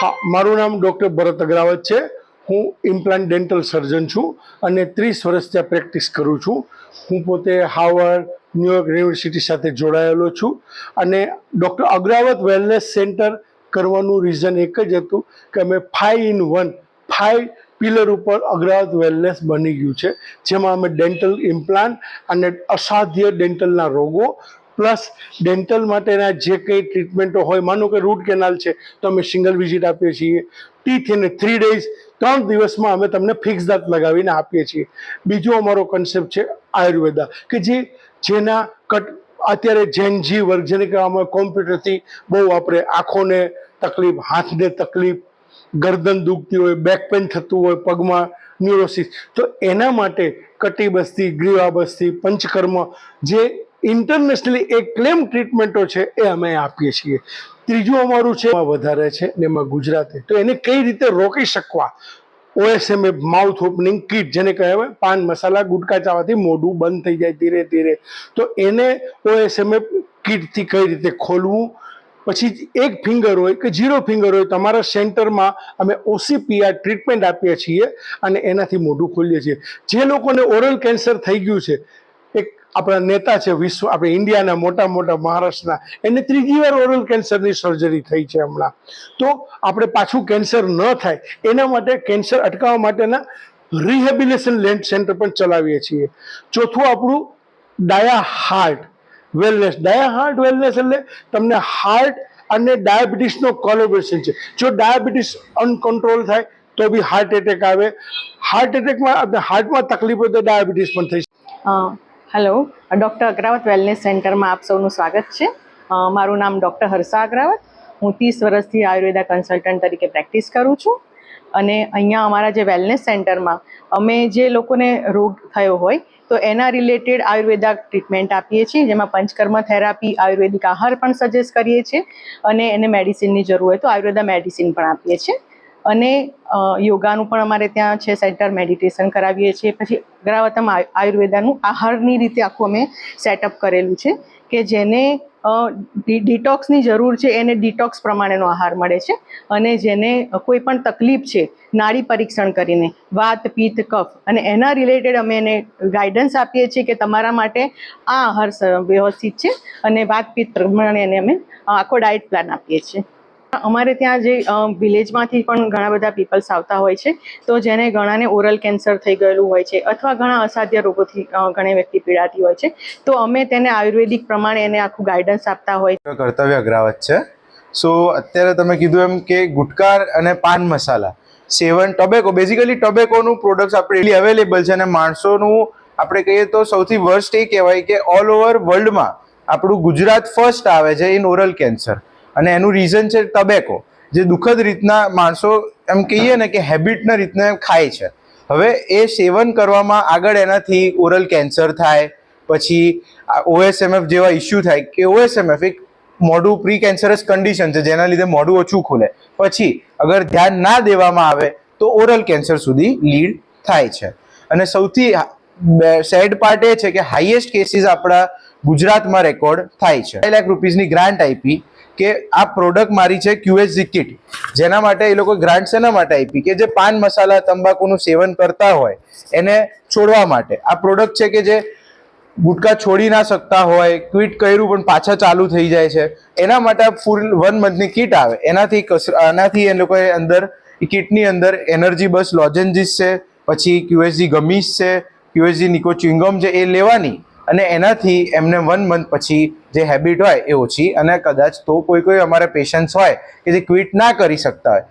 હા, મારું નામ ડૉક્ટર ભરત અગ્રાવત છે. હું ઇમ્પ્લાન્ટ ડેન્ટલ સર્જન છું અને ત્રીસ વર્ષ ત્યાં પ્રેક્ટિસ કરું છું. હું પોતે હાવર્ડ ન્યુયોર્ક યુનિવર્સિટી સાથે જોડાયેલો છું અને ડૉક્ટર અગ્રાવત વેલનેસ સેન્ટર કરવાનું રીઝન એક જ હતું કે અમે five in one, five pillar ઉપર અગ્રાવત વેલનેસ બની ગયું છે, જેમાં અમે ડેન્ટલ ઇમ્પ્લાન્ટ અને અસાધ્ય ડેન્ટલના રોગો પ્લસ ડેન્ટલ માટેના જે કંઈ ટ્રીટમેન્ટો હોય, માનો કે રૂટ કેનાલ છે, તો અમે સિંગલ વિઝિટ આપીએ છીએ. ટીથ એને થ્રી ડેઝ ત્રણ દિવસમાં અમે તમને ફિક્સ દાંત લગાવીને આપીએ છીએ. બીજો અમારો કન્સેપ્ટ છે આયુર્વેદા, કે જે જેના કટ, અત્યારે જેનજી વર્ગ, જેને કહેવામાં કોમ્પ્યુટરથી બહુ આપણે આંખોને તકલીફ, હાથને તકલીફ, ગરદન દુખતી હોય બેક પેન થતું હોય, પગમાં ન્યુરોસિસ તો એના માટે કટિબસ્તી, ગ્રીવાબસ્તી, પંચકર્મ જે ઇન્ટરનેશનલી એક ક્લેમ ટ્રીટમેન્ટો છે એ અમે આપીએ છીએ. ત્રીજું અમારું છે વધારે છે એમાં ગુજરાતે. તો એને કઈ રીતે રોકી શકવા? ઓએસએમએ માઉથ ઓપનિંગ કીટ જેને કહેવાય, પાન, મસાલા, ગુટકા ચાવાથી મોઢું બંધ થઈ જાય ધીરે ધીરે. તો એને ઓએસએમએ કીટથી કઈ રીતે ખોલવું? પછી એક ફિંગર હોય કે ઝીરો ફિંગર હોય, તમારા સેન્ટરમાં અમે ઓસીપીઆર ટ્રીટમેન્ટ આપીએ છીએ અને એનાથી મોઢું ખોલીએ છીએ. જે લોકોને ઓરલ કેન્સર થઈ ગયું છે આપણા નેતા છે, વિશ્વ, આપણે ઇન્ડિયાના મોટા મોટા મહારાષ્ટ્રના, એને ત્રીજી વાર ઓરલ કેન્સરની સર્જરી થઈ છે હમણાં. તો આપણે પાછું કેન્સર ન થાય, એના માટે કેન્સર અટકાવવા માટેના રિહેબિલેશન લેન્ડ સેન્ટર પણ ચલાવીએ છીએ. ચોથું આપણું dia heart wellness dia heart wellness એટલે તમને હાર્ટ અને ડાયાબિટીસનો કોલોબરેશન છે. જો ડાયાબિટીસ અનકન્ટ્રોલ થાય, તો બી હાર્ટ એટેક આવે. હાર્ટ એટેકમાં હાર્ટમાં તકલીફ હોય તો ડાયાબિટીસ પણ થઈ શકે. હેલો ડૉક્ટર અગ્રાવત વેલનેસ સેન્ટરમાં આપ સૌનું સ્વાગત છે. મારું નામ ડૉક્ટર હર્ષા અગ્રાવત હું ત્રીસ વર્ષથી આયુર્વેદા કન્સલ્ટન્ટ તરીકે પ્રેક્ટિસ કરું છું. અને અહીંયા અમારા જે વેલનેસ સેન્ટરમાં અમે જે લોકોને રોગ થયો હોય, તો એના રિલેટેડ આયુર્વેદા ટ્રીટમેન્ટ આપીએ છીએ, જેમાં પંચકર્મ થેરાપી આયુર્વેદિક આહાર પણ સજેસ્ટ કરીએ છીએ, અને એને મેડિસિનની જરૂર હોય તો આયુર્વેદા મેડિસિન પણ આપીએ છીએ. અને યોગાનું પણ અમારે ત્યાં છે, સેન્ટર મેડિટેશન કરાવીએ છીએ. પછી અગ્રાવતમ આયુ- આયુર્વેદાનું આહારની રીતે આખું અમે સેટઅપ કરેલું છે કે જેને ડિટોક્સની જરૂર છે, એને ડિટોક્સ પ્રમાણેનો આહાર મળે છે અને જેને કોઈ પણ તકલીફ છે, નાડી પરીક્ષણ કરીને, વાત, પિત્ત, કફ અને એના રિલેટેડ અમે એને ગાઈડન્સ આપીએ છીએ કે તમારા માટે આ આહાર વ્યવસ્થિત છે અને વાત, પિત્ત પ્રમાણે એને અમે આખો ડાયટ પ્લાન આપીએ છીએ. અમારે ત્યાં જે વિલેજમાંથી પણ ઘણા બધા પીપલ્સ આવતા હોય છે. તો જેને ઘણાને ઓરલ કેન્સર થઈ ગયેલું હોય છે અથવા ઘણા અસાધ્ય રોગોથી ઘણી વ્યક્તિ પીડાતી હોય છે. તો અમે તેને આયુર્વેદિક પ્રમાણે એને આખું ગાઈડન્સ આપતા હોય. કર્તવ્ય અગ્રાવત છે. સો અત્યારે તમે કીધું એમ કે ગુટકાર અને પાન મસાલા, સેવન ટોબેકો બેઝિકલી ટોબેકોનું પ્રોડક્ટ્સ આપણે અવેલેબલ છે અને માણસોનું, આપણે કહીએ તો સૌથી વર્સ્ટ એ કહેવાય કે ઓલ ઓવર વર્લ્ડમાં આપણું ગુજરાત ફર્સ્ટ આવે છે ઇન ઓરલ કેન્સર અને એનું રીઝન છે ટબેકો જે દુઃખદ રીતના માણસો એમ કહીએ ને કે હેબિટના રીતના ખાય છે. હવે એ સેવન કરવામાં આગળ એનાથી ઓરલ કેન્સર થાય, પછી ઓએસએમએફ જેવા ઇસ્યુ થાય કે ઓએસએમએફ એક મોઢું પ્રી કેન્સરસ કન્ડિશન છે, જેના લીધે મોઢું ઓછું ખુલે. પછી અગર ધ્યાન ના દેવામાં આવે તો ઓરલ કેન્સર સુધી લીડ થાય છે. અને સૌથી સેડ પાર્ટ એ છે કે હાઈએસ્ટ કેસીસ આપણા ગુજરાતમાં રેકોર્ડ થાય છે. બે લાખ રૂપીઝની ગ્રાન્ટ આપી કે આ પ્રોડક્ટ મારી છે ક્યુએસજી કિટ જેના માટે એ લોકો ગ્રાન્ટ શેના માટે આપી? કે જે પાન મસાલા, તંબાકુનું સેવન કરતા હોય, એને છોડવા માટે. આ પ્રોડક્ટ છે કે જે ગુટકા છોડી ના શકતા હોય ક્વિટ કર્યું પણ પાછા ચાલુ થઈ જાય છે. એના માટે ફૂલ વન મંથની કિટ આવે. એનાથી આનાથી એ લોકોએ અંદર કિટની અંદર એનર્જી બસ લોજેન્જીસ છે, પછી ક્યુએસજી ગમીસ છે ક્યુએસજી નિકો ચ્યુંગમ છે, એ લેવાની. અને એનાથી એમને વન મંથ પછી જે હેબિટ હોય એ ઓછી. અને કદાચ તો કોઈ કોઈ અમારા પેશન્ટ્સ હોય કે જે ક્વિટ ના કરી શકતા હોય.